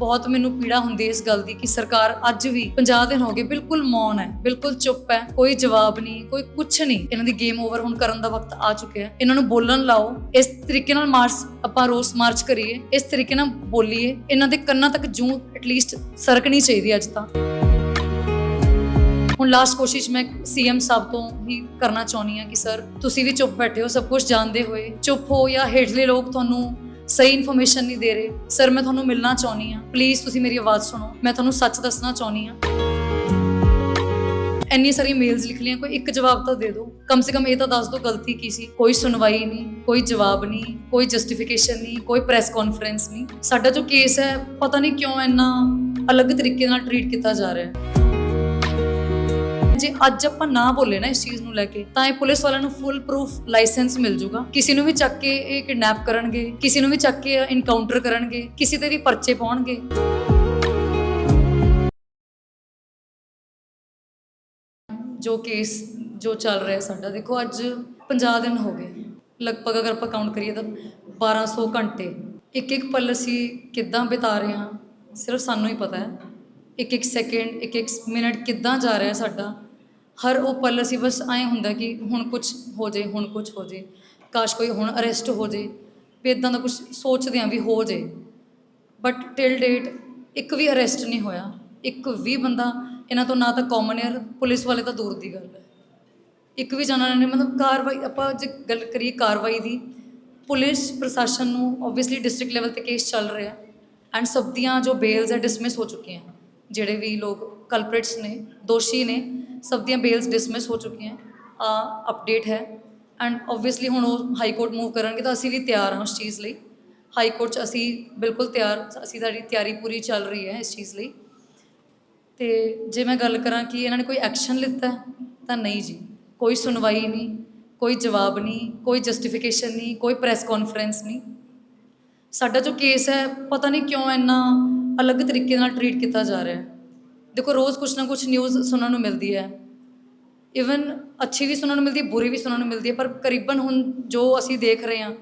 ਬਹੁਤ ਮੈਨੂੰ ਪੀੜਾ ਹੁੰਦੀ ਇਸ ਗੱਲ ਦੀ ਕਿ ਸਰਕਾਰ ਅੱਜ ਵੀ 50 ਦਿਨ ਹੋ ਗਏ ਬਿਲਕੁਲ ਮੌਨ ਹੈ, ਬਿਲਕੁਲ ਚੁੱਪ ਹੈ, ਕੋਈ ਜਵਾਬ ਨਹੀਂ, ਕੋਈ ਕੁਝ ਨਹੀਂ। ਇਹਨਾਂ ਦੀ ਗੇਮ ਓਵਰ ਹੁਣ ਕਰਨ ਦਾ ਵਕਤ ਆ ਚੁੱਕਿਆ ਹੈ। ਇਹਨਾਂ ਨੂੰ ਬੋਲਣ ਲਾਓ। ਇਸ ਤਰੀਕੇ ਨਾਲ ਮਾਰਚ ਆਪਾਂ ਰੋਸ ਮਾਰਚ ਕਰੀਏ। ਇਸ ਤਰੀਕੇ ਨਾਲ ਬੋਲੀਏ। ਇਹਨਾਂ ਦੇ ਕੰਨਾਂ ਤੱਕ ਜੂੰ ਐਟਲੀਸਟ ਸਰਕਣੀ ਚਾਹੀਦੀ ਅੱਜ ਤਾਂ। ਹੁਣ ਲਾਸਟ ਕੋਸ਼ਿਸ਼ ਮੈਂ ਸੀਐਮ ਸਾਹਿਬ ਤੋਂ ਹੀ ਕਰਨਾ ਚਾਹੁੰਦੀ ਹਾਂ ਕਿ ਸਰ ਤੁਸੀਂ ਵੀ ਚੁੱਪ ਬੈਠੇ ਹੋ, ਸਭ ਕੁਝ ਜਾਣਦੇ ਹੋਏ। ਚੁੱਪ ਹੋ ਜਾਂ ਹੇਠਲੇ ਲੋਕ ਤੁਹਾਨੂੰ ਸਹੀ ਇਨਫੋਰਮੇਸ਼ਨ ਨਹੀਂ ਦੇ ਰਹੇ। ਸਰ ਮੈਂ ਤੁਹਾਨੂੰ ਮਿਲਣਾ ਚਾਹੁੰਦੀ ਹਾਂ। ਪਲੀਜ਼ ਤੁਸੀਂ ਮੇਰੀ ਆਵਾਜ਼ ਸੁਣੋ। ਮੈਂ ਤੁਹਾਨੂੰ ਸੱਚ ਦੱਸਣਾ ਚਾਹੁੰਦੀ ਹਾਂ। ਇੰਨੀ ਸਾਰੀ ਮੇਲਸ ਲਿਖ ਲਈਆਂ, ਕੋਈ ਇੱਕ ਜਵਾਬ ਤਾਂ ਦੇ ਦਿਓ। ਕਮ ਸੇ ਕਮ ਇਹ ਤਾਂ ਦੱਸ ਦਿਓ, ਗਲਤੀ ਕੀ ਸੀ? ਕੋਈ ਸੁਣਵਾਈ ਨਹੀਂ, ਕੋਈ ਜਵਾਬ ਨਹੀਂ, ਕੋਈ ਜਸਟੀਫਿਕੇਸ਼ਨ ਨਹੀਂ, ਕੋਈ ਪ੍ਰੈਸ ਕਾਨਫਰੰਸ ਨਹੀਂ। ਸਾਡਾ ਜੋ ਕੇਸ ਹੈ, ਪਤਾ ਨਹੀਂ ਕਿਉਂ ਇੰਨਾ ਅਲੱਗ ਤਰੀਕੇ ਨਾਲ ਟਰੀਟ ਕੀਤਾ ਜਾ ਰਿਹਾ ਹੈ। ਜੇ ਅੱਜ ਆਪਾਂ ਨਾ ਬੋਲੇ ਨਾ ਇਸ ਚੀਜ਼ ਨੂੰ ਲੈ ਕੇ, ਤਾਂ ਇਹ ਪੁਲਿਸ ਵਾਲਿਆਂ ਨੂੰ ਫੁੱਲ ਪ੍ਰੂਫ ਲਾਇਸੈਂਸ ਮਿਲ ਜੂਗਾ ਕਿਸੇ ਨੂੰ ਵੀ ਚੱਕ ਕੇ ਇਹ ਕਿਡਨੈਪ ਕਰਨਗੇ, ਕਿਸੇ ਨੂੰ ਵੀ ਚੱਕ ਕੇ ਇਨਕਾਊਂਟਰ ਕਰਨਗੇ, ਕਿਸੇ ਤੇ ਵੀ ਪਰਚੇ ਪਾਉਣਗੇ। ਜੋ ਕੇਸ ਜੋ ਚੱਲ ਰਿਹਾ ਸਾਡਾ, ਦੇਖੋ ਅੱਜ 50 ਦਿਨ ਹੋ ਗਏ। ਲਗਭਗ ਅਗਰ ਆਪਾਂ ਕਾਊਂਟ ਕਰੀਏ ਤਾਂ 1200 ਘੰਟੇ। ਇੱਕ ਇੱਕ ਪਲ ਅਸੀਂ ਕਿੱਦਾਂ ਬਿਤਾ ਰਹੇ ਹਾਂ, ਸਿਰਫ ਸਾਨੂੰ ਹੀ ਪਤਾ ਹੈ। ਇੱਕ ਇੱਕ ਸੈਕਿੰਡ ਇੱਕ ਇੱਕ ਮਿੰਟ ਕਿੱਦਾਂ ਜਾ ਰਿਹਾ ਸਾਡਾ। ਹਰ ਉਹ ਪਲ ਅਸੀਂ ਬਸ ਐਂ ਹੁੰਦਾ ਕਿ ਹੁਣ ਕੁਝ ਹੋ ਜੇ, ਹੁਣ ਕੁਝ ਹੋ ਜੇ। ਕਾਸ਼ ਕੋਈ ਹੁਣ ਅਰੈਸਟ ਹੋ ਜੇ, ਵੀ ਇਦਾਂ ਦਾ ਕੁਝ ਸੋਚਦੇ ਹਾਂ ਵੀ ਹੋ ਜੇ। ਬਟ ਟਿਲ ਡੇਟ ਇੱਕ ਵੀ ਅਰੈਸਟ ਨਹੀਂ ਹੋਇਆ। ਇੱਕ ਵੀ ਬੰਦਾ ਇਹਨਾਂ ਤੋਂ ਨਾ ਤਾਂ ਕਾਮਨ ਏਅਰ ਪੁਲਿਸ ਵਾਲੇ ਤਾਂ ਦੂਰ ਦੀ ਗੱਲ ਹੈ। ਇੱਕ ਵੀ ਜਣਾ ਨੇ, ਮਤਲਬ ਕਾਰਵਾਈ, ਆਪਾਂ ਜੇ ਗੱਲ ਕਰੀਏ ਕਾਰਵਾਈ ਦੀ, ਪੁਲਿਸ ਪ੍ਰਸ਼ਾਸਨ ਨੂੰ ਆਬਵੀਅਸਲੀ ਡਿਸਟ੍ਰਿਕਟ ਲੈਵਲ ਤੇ ਕੇਸ ਚੱਲ ਰਿਹਾ। ਐਂਡ ਸਭ ਦੀਆਂ ਜੋ ਬੇਲਸ ਹੈ ਡਿਸਮਿਸ ਹੋ ਚੁੱਕੀਆਂ। ਜਿਹੜੇ ਵੀ ਲੋਕ ਕਲਪ੍ਰਿਟਸ ਨੇ, ਦੋਸ਼ੀ ਨੇ ਸਭ ਦੀਆਂ ਬੇਲਸ ਡਿਸਮਿਸ ਹੋ ਚੁੱਕੀਆਂ ਆ ਅਪਡੇਟ ਹੈ ਐਂਡ ਆਬਵੀਅਸਲੀ ਹੁਣ ਉਹ ਹਾਈ ਕੋਰਟ ਮੂਵ ਕਰਨਗੇ ਤਾਂ ਅਸੀਂ ਵੀ ਤਿਆਰ ਹਾਂ ਉਸ ਚੀਜ਼ ਲਈ ਹਾਈ ਕੋਰਟ 'ਚ ਅਸੀਂ ਬਿਲਕੁਲ ਤਿਆਰ ਅਸੀਂ ਸਾਡੀ ਤਿਆਰੀ ਪੂਰੀ ਚੱਲ ਰਹੀ ਹੈ ਇਸ ਚੀਜ਼ ਲਈ ਤੇ ਜੇ ਮੈਂ ਗੱਲ ਕਰਾਂ ਕਿ ਇਹਨਾਂ ਨੇ ਕੋਈ ਐਕਸ਼ਨ ਲਿੱਤਾ ਤਾਂ ਨਹੀਂ ਜੀ ਕੋਈ ਸੁਣਵਾਈ ਨਹੀਂ ਕੋਈ ਜਵਾਬ ਨਹੀਂ ਕੋਈ ਜਸਟੀਫਿਕੇਸ਼ਨ ਨਹੀਂ ਕੋਈ ਪ੍ਰੈਸ ਕਾਨਫਰੰਸ ਨਹੀਂ ਸਾਡਾ ਜੋ ਕੇਸ ਹੈ ਪਤਾ ਨਹੀਂ ਕਿਉਂ ਇੰਨਾ ਅਲੱਗ ਤਰੀਕੇ ਨਾਲ ਟਰੀਟ ਕੀਤਾ ਜਾ ਰਿਹਾ ਹੈ ਦੇਖੋ, ਰੋਜ਼ ਕੁਛ ਨਾ ਕੁਛ ਨਿਊਜ਼ ਸੁਣਨ ਨੂੰ ਮਿਲਦੀ ਹੈ। ਇਵਨ ਅੱਛੀ ਵੀ ਸੁਣਨ ਨੂੰ ਮਿਲਦੀ ਹੈ, ਬੁਰੀ ਵੀ ਸੁਣਨ ਨੂੰ ਮਿਲਦੀ ਹੈ, ਪਰ ਕਰੀਬਨ ਹੁਣ ਜੋ ਅਸੀਂ ਦੇਖ ਰਹੇ ਹਾਂ,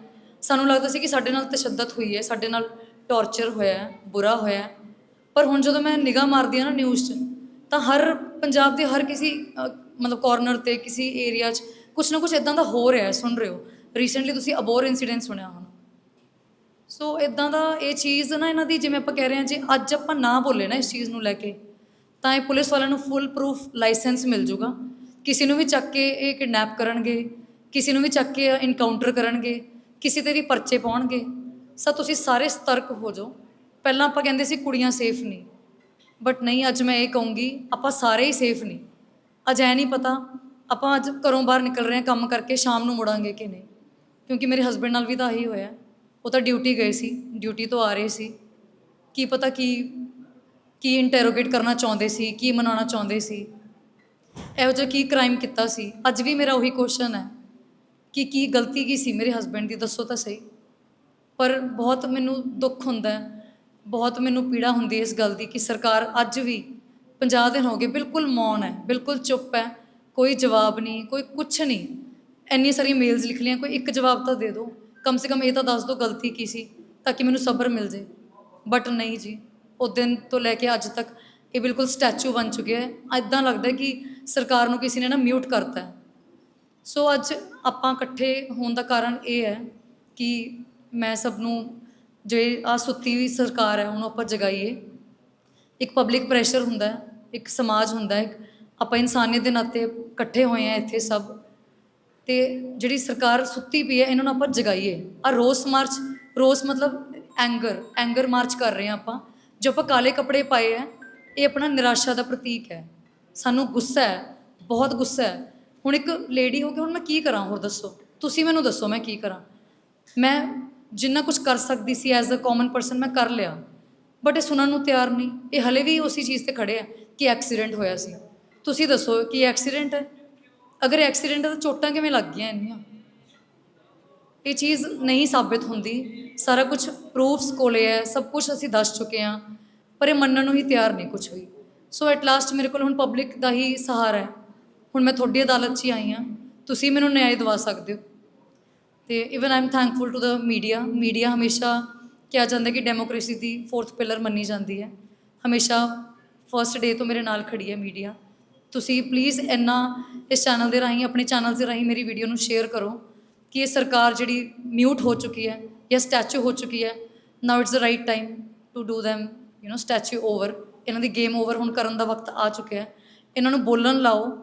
ਸਾਨੂੰ ਲੱਗਦਾ ਸੀ ਕਿ ਸਾਡੇ ਨਾਲ ਤਸ਼ੱਦਦ ਹੋਈ ਹੈ, ਸਾਡੇ ਨਾਲ ਟੌਰਚਰ ਹੋਇਆ ਹੈ, ਬੁਰਾ ਹੋਇਆ ਹੈ। ਪਰ ਹੁਣ ਜਦੋਂ ਮੈਂ ਨਿਗਾਹ ਮਾਰਦੀ ਹਾਂ ਨਾ ਨਿਊਜ਼ 'ਚ, ਤਾਂ ਹਰ ਪੰਜਾਬ ਦੇ ਹਰ ਕਿਸੇ ਮਤਲਬ ਕਾਰਨਰ ਤੇ, ਕਿਸੇ ਏਰੀਆ 'ਚ ਕੁਛ ਨਾ ਕੁਛ ਇਦਾਂ ਦਾ ਹੋ ਰਿਹਾ ਹੈ, ਸੁਣ ਰਹੇ ਹੋ। ਰੀਸੈਂਟਲੀ ਤੁਸੀਂ ਅਬੋਰ ਇਨਸੀਡੈਂਟ ਸੁਣਿਆ ਹੋਣਾ। ਸੋ ਇਦਾਂ ਦਾ ਇਹ ਚੀਜ਼ ਨਾ ਇਹਨਾਂ ਦੀ, ਜਿਵੇਂ ਆਪਾਂ ਕਹਿ ਰਹੇ ਹਾਂ, ਜੇ ਅੱਜ ਆਪਾਂ ਨਾ ਬੋਲੇ ਨਾ ਇਸ ਚੀਜ਼ ਨੂੰ ਲੈ ਕੇ ਤਾਂ ਇਹ ਪੁਲਿਸ ਵਾਲਿਆਂ ਨੂੰ ਫੁੱਲ ਪ੍ਰੂਫ ਲਾਇਸੈਂਸ ਮਿਲ ਜੂਗਾ ਕਿਸੇ ਨੂੰ ਵੀ ਚੱਕ ਕੇ ਇਹ ਕਿਡਨੈਪ ਕਰਨਗੇ, ਕਿਸੇ ਨੂੰ ਵੀ ਚੱਕ ਕੇ ਇਨਕਾਊਂਟਰ ਕਰਨਗੇ, ਕਿਸੇ ਤੇ ਵੀ ਪਰਚੇ ਪਾਉਣਗੇ। ਸੋ ਤੁਸੀਂ ਸਾਰੇ ਸਤਰਕ ਹੋ ਜਾਓ। ਪਹਿਲਾਂ ਆਪਾਂ ਕਹਿੰਦੇ ਸੀ ਕੁੜੀਆਂ ਸੇਫ ਨਹੀਂ। ਬਟ ਨਹੀਂ, ਅੱਜ ਮੈਂ ਇਹ ਕਹੂੰਗੀ, ਆਪਾਂ ਸਾਰੇ ਹੀ ਸੇਫ ਨਹੀਂ। ਅੱਜ ਐ ਨਹੀਂ ਪਤਾ, ਆਪਾਂ ਅੱਜ ਘਰੋਂ ਬਾਹਰ ਨਿਕਲ ਰਹੇ ਹਾਂ, ਕੰਮ ਕਰਕੇ ਸ਼ਾਮ ਨੂੰ ਮੁੜਾਂਗੇ ਕਿ ਨਹੀਂ। ਕਿਉਂਕਿ ਮੇਰੇ ਹਸਬੰਡ ਨਾਲ ਵੀ ਤਾਂ ਇਹੀ ਹੋਇਆ। ਉਹ ਤਾਂ ਡਿਊਟੀ ਗਏ ਸੀ ਡਿਊਟੀ ਤੋਂ ਆ ਰਹੇ ਸੀ। ਕੀ ਪਤਾ ਕੀ ਕੀ ਇੰਟਰੋਗੇਟ ਕਰਨਾ ਚਾਹੁੰਦੇ ਸੀ, ਕੀ ਮਨਾਉਣਾ ਚਾਹੁੰਦੇ ਸੀ? ਇਹੋ ਜਿਹਾ ਕੀ ਕ੍ਰਾਈਮ ਕੀਤਾ ਸੀ? ਅੱਜ ਵੀ ਮੇਰਾ ਉਹੀ ਕੁਐਸਚਨ ਹੈ ਕਿ ਕੀ ਗਲਤੀ ਕੀ ਸੀ ਮੇਰੇ ਹਸਬੰਡ ਦੀ, ਦੱਸੋ ਤਾਂ ਸਹੀ। ਪਰ ਬਹੁਤ ਮੈਨੂੰ ਦੁੱਖ ਹੁੰਦਾ ਹੈ, ਬਹੁਤ ਮੈਨੂੰ ਪੀੜਾ ਹੁੰਦੀ ਇਸ ਗੱਲ ਦੀ ਕਿ ਸਰਕਾਰ ਅੱਜ ਵੀ 50 ਦਿਨ ਹੋ ਗਏ ਬਿਲਕੁਲ ਮੌਨ ਹੈ, ਬਿਲਕੁਲ ਚੁੱਪ ਹੈ, ਕੋਈ ਜਵਾਬ ਨਹੀਂ, ਕੋਈ ਕੁਝ ਨਹੀਂ। ਇੰਨੀ ਸਾਰੀ ਮੇਲਸ ਲਿਖ ਲਈਆਂ, ਕੋਈ ਇੱਕ ਜਵਾਬ ਤਾਂ ਦੇ ਦਿਓ। ਕਮ ਸੇ ਕਮ ਇਹ ਤਾਂ ਦੱਸ ਦਿਓ ਗਲਤੀ ਕੀ ਸੀ, ਤਾਂ ਕਿ ਮੈਨੂੰ ਸਬਰ ਮਿਲ ਜੇ ਬਟ ਨਹੀਂ ਜੀ। ਉਹ ਦਿਨ ਤੋਂ ਲੈ ਕੇ ਅੱਜ ਤੱਕ ਇਹ ਬਿਲਕੁਲ ਸਟੈਚੂ ਬਣ ਚੁੱਕਿਆ ਹੈ। ਐਦਾਂ ਲੱਗਦਾ ਕਿ ਸਰਕਾਰ ਨੂੰ ਕਿਸੇ ਨੇ ਨਾ ਮਿਊਟ ਕਰਤਾ ਹੈ। ਸੋ ਅੱਜ ਆਪਾਂ ਇਕੱਠੇ ਹੋਣ ਦਾ ਕਾਰਨ ਇਹ ਹੈ ਕਿ ਮੈਂ ਸਭ ਨੂੰ ਜੇ ਆ ਸੁੱਤੀ ਵੀ ਸਰਕਾਰ ਹੈ, ਉਹਨੂੰ ਆਪਾਂ ਜਗਾਈਏ। ਇੱਕ ਪਬਲਿਕ ਪ੍ਰੈਸ਼ਰ ਹੁੰਦਾ ਹੈ, ਇੱਕ ਸਮਾਜ ਹੁੰਦਾ ਹੈ, ਇੱਕ ਆਪਾਂ ਇਨਸਾਨੀਅਤ ਦੇ ਨਾਤੇ ਇਕੱਠੇ ਹੋਏ ਆ ਇੱਥੇ ਸਭ। ਤੇ ਜਿਹੜੀ ਸਰਕਾਰ ਸੁੱਤੀ ਪਈ ਹੈ, ਇਹਨਾਂ ਨੂੰ ਆਪਾਂ ਜਗਾਈਏ। ਆ ਰੋਸ ਮਾਰਚ, ਰੋਸ ਮਤਲਬ ਐਂਗਰ ਐਂਗਰ ਮਾਰਚ ਕਰ ਰਹੇ ਆ ਆਪਾਂ। ਜੋ ਆਪਾਂ ਕਾਲੇ ਕੱਪੜੇ ਪਾਏ ਹੈ ਇਹ ਆਪਣਾ ਨਿਰਾਸ਼ਾ ਦਾ ਪ੍ਰਤੀਕ ਹੈ। ਸਾਨੂੰ ਗੁੱਸਾ ਹੈ, ਬਹੁਤ ਗੁੱਸਾ ਹੈ। ਹੁਣ ਇੱਕ ਲੇਡੀ ਹੋ ਕੇ ਹੁਣ ਮੈਂ ਕੀ ਕਰਾਂ, ਹੋਰ ਦੱਸੋ? ਤੁਸੀਂ ਮੈਨੂੰ ਦੱਸੋ ਮੈਂ ਕੀ ਕਰਾਂ। ਮੈਂ ਜਿੰਨਾ ਕੁਝ ਕਰ ਸਕਦੀ ਸੀ ਐਜ਼ ਅ ਕਾਮਨ ਪਰਸਨ ਮੈਂ ਕਰ ਲਿਆ। ਬਟ ਇਹ ਸੁਣਨ ਨੂੰ ਤਿਆਰ ਨਹੀਂ। ਇਹ ਹਲੇ ਵੀ ਉਸੇ ਚੀਜ਼ ਤੇ ਖੜੇ ਆ ਕਿ ਐਕਸੀਡੈਂਟ ਹੋਇਆ ਸੀ। ਤੁਸੀਂ ਦੱਸੋ ਕਿ ਐਕਸੀਡੈਂਟ ਹੈ? ਅਗਰ ਐਕਸੀਡੈਂਟ ਹੈ ਤਾਂ ਚੋਟਾਂ ਕਿਵੇਂ ਲੱਗ ਗਈਆਂ ਇੰਨੀਆਂ? ਇਹ ਚੀਜ਼ ਨਹੀਂ ਸਾਬਿਤ ਹੁੰਦੀ। ਸਾਰਾ ਕੁਝ ਪ੍ਰੂਫਸ ਕੋਲੇ ਹੈ, ਸਭ ਕੁਝ ਅਸੀਂ ਦੱਸ ਚੁੱਕੇ ਹਾਂ, ਪਰ ਇਹ ਮੰਨਣ ਨੂੰ ਹੀ ਤਿਆਰ ਨਹੀਂ ਕੁਝ ਵੀ। ਸੋ ਐਟ ਲਾਸਟ ਮੇਰੇ ਕੋਲ ਹੁਣ ਪਬਲਿਕ ਦਾ ਹੀ ਸਹਾਰਾ ਹੈ। ਹੁਣ ਮੈਂ ਤੁਹਾਡੀ ਅਦਾਲਤ 'ਚ ਹੀ ਆਈ ਹਾਂ। ਤੁਸੀਂ ਮੈਨੂੰ ਨਿਆਂ ਦਿਵਾ ਸਕਦੇ ਹੋ। ਤੇ even I am thankful to the media media ਹਮੇਸ਼ਾ ਕਿਹਾ ਜਾਂਦਾ ਕਿ ਡੈਮੋਕ੍ਰੇਸੀ ਦੀ ਫੋਰਥ ਪਿਲਰ ਮੰਨੀ ਜਾਂਦੀ ਹੈ। ਹਮੇਸ਼ਾ ਫਰਸਟ ਡੇ ਤੋਂ ਮੇਰੇ ਨਾਲ ਖੜੀ ਹੈ ਮੀਡੀਆ ਤੁਸੀਂ ਪਲੀਜ਼ ਇੰਨਾ ਇਸ ਚੈਨਲ ਦੇ ਰਾਹੀਂ, ਆਪਣੇ ਚੈਨਲ ਦੇ ਰਾਹੀਂ ਮੇਰੀ ਵੀਡੀਓ ਨੂੰ ਸ਼ੇਅਰ ਕਰੋ। ਕਿ ਇਹ ਸਰਕਾਰ ਜਿਹੜੀ ਮਿਊਟ ਹੋ ਚੁੱਕੀ ਹੈ ਜਾਂ ਸਟੈਚੂ ਹੋ ਚੁੱਕੀ ਹੈ now it's the right time to do them you know statue over ਇਹਨਾਂ ਦੀ ਗੇਮ ਓਵਰ ਹੁਣ ਕਰਨ ਦਾ ਵਕਤ ਆ ਚੁੱਕਿਆ ਹੈ। ਇਹਨਾਂ ਨੂੰ ਬੋਲਣ ਲਾਓ।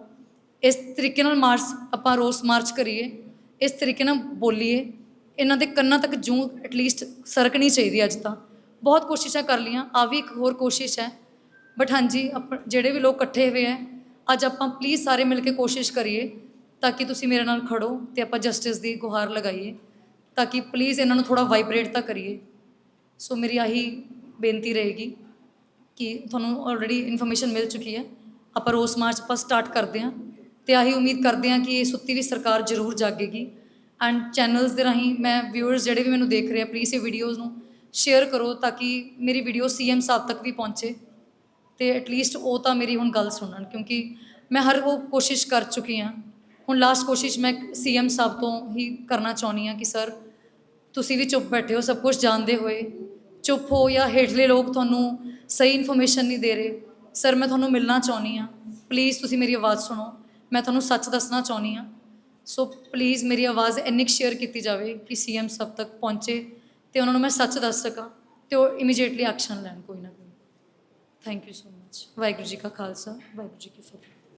ਇਸ ਤਰੀਕੇ ਨਾਲ ਮਾਰਚ ਆਪਾਂ ਰੋਸ ਮਾਰਚ ਕਰੀਏ। ਇਸ ਤਰੀਕੇ ਨਾਲ ਬੋਲੀਏ। ਇਹਨਾਂ ਦੇ ਕੰਨਾਂ ਤੱਕ ਜੂੰ ਐਟਲੀਸਟ ਸਰਕਣੀ ਚਾਹੀਦੀ ਅੱਜ ਤਾਂ। ਬਹੁਤ ਕੋਸ਼ਿਸ਼ਾਂ ਕਰ ਲੀਆਂ ਆ ਵੀ ਇੱਕ ਹੋਰ ਕੋਸ਼ਿਸ਼ ਹੈ। ਬਟ ਹਾਂਜੀ, ਆਪ ਜਿਹੜੇ ਵੀ ਲੋਕ ਇਕੱਠੇ ਹੋਏ ਹੈ, ਅੱਜ ਆਪਾਂ ਪਲੀਜ਼ ਸਾਰੇ ਮਿਲ ਕੇ ਕੋਸ਼ਿਸ਼ ਕਰੀਏ। ਤਾਂ ਕਿ ਤੁਸੀਂ ਮੇਰੇ ਨਾਲ ਖੜੋ ਤੇ ਆਪਾਂ ਜਸਟਿਸ ਦੀ ਗੁਹਾਰ ਲਗਾਈਏ, ਤਾਂ ਕਿ ਪਲੀਜ਼ ਇਹਨਾਂ ਨੂੰ ਥੋੜਾ ਵਾਈਬ੍ਰੇਟ ਤਾਂ ਕਰੀਏ। ਸੋ ਮੇਰੀ ਆਹੀ ਬੇਨਤੀ ਰਹੇਗੀ ਕਿ ਤੁਹਾਨੂੰ ਆਲਰੇਡੀ ਇਨਫੋਰਮੇਸ਼ਨ ਮਿਲ ਚੁੱਕੀ ਹੈ। ਆਪਾਂ ਰੋਸ ਮਾਰਚ ਆਪਾਂ ਸਟਾਰਟ ਕਰਦੇ ਹਾਂ ਤੇ ਆਹੀ ਉਮੀਦ ਕਰਦੇ ਹਾਂ ਕਿ ਇਹ ਸੁੱਤੀ ਵੀ ਸਰਕਾਰ ਜ਼ਰੂਰ ਜਾਗੇਗੀ। ਐਂਡ ਚੈਨਲਸ ਦੇ ਰਾਹੀਂ ਮੈਂ ਵਿਊਅਰਸ ਜਿਹੜੇ ਵੀ ਮੈਨੂੰ ਦੇਖ ਰਹੇ ਆ ਪਲੀਜ਼ ਇਹ ਵੀਡੀਓਜ਼ ਨੂੰ ਸ਼ੇਅਰ ਕਰੋ ਤਾਂ ਕਿ ਮੇਰੀ ਵੀਡੀਓ ਸੀਐਮ ਸਾਹਿਬ ਤੱਕ ਵੀ ਪਹੁੰਚੇ। ਤੇ ਐਟਲੀਸਟ ਉਹ ਤਾਂ ਮੇਰੀ ਹੁਣ ਗੱਲ ਸੁਣਨ, ਕਿਉਂਕਿ ਮੈਂ ਹਰ ਉਹ ਕੋਸ਼ਿਸ਼ ਕਰ ਚੁੱਕੀ ਹਾਂ ਹੁਣ ਲਾਸਟ ਕੋਸ਼ਿਸ਼ ਮੈਂ ਸੀਐਮ ਸਾਹਿਬ ਤੋਂ ਹੀ ਕਰਨਾ ਚਾਹੁੰਦੀ ਹਾਂ ਕਿ ਸਰ ਤੁਸੀਂ ਵੀ ਚੁੱਪ ਬੈਠੇ ਹੋ, ਸਭ ਕੁਝ ਜਾਣਦੇ ਹੋਏ। ਚੁੱਪ ਹੋ ਜਾਂ ਹੇਠਲੇ ਲੋਕ ਤੁਹਾਨੂੰ ਸਹੀ ਇਨਫੋਰਮੇਸ਼ਨ ਨਹੀਂ ਦੇ ਰਹੇ ਸਰ ਮੈਂ ਤੁਹਾਨੂੰ ਮਿਲਣਾ ਚਾਹੁੰਦੀ ਹਾਂ। ਪਲੀਜ਼ ਤੁਸੀਂ ਮੇਰੀ ਆਵਾਜ਼ ਸੁਣੋ, ਮੈਂ ਤੁਹਾਨੂੰ ਸੱਚ ਦੱਸਣਾ ਚਾਹੁੰਦੀ ਹਾਂ। ਸੋ ਪਲੀਜ਼ ਮੇਰੀ ਆਵਾਜ਼ ਇੰਨੀ ਸ਼ੇਅਰ ਕੀਤੀ ਜਾਵੇ ਕਿ ਸੀਐਮ ਸਭ ਤੱਕ ਪਹੁੰਚੇ ਤੇ ਉਹਨਾਂ ਨੂੰ ਮੈਂ ਸੱਚ ਦੱਸ ਸਕਾਂ ਤੇ ਉਹ ਇਮੀਡੀਏਟਲੀ ਐਕਸ਼ਨ ਲੈਣ ਕੋਈ ਨਾ ਕੋਈ। Thank you so much Waheguru ji ਕਾ ਖਾਲਸਾ, ਵਾਹਿਗੁਰੂ ਜੀ ਕੀ ਫਤਿਹ।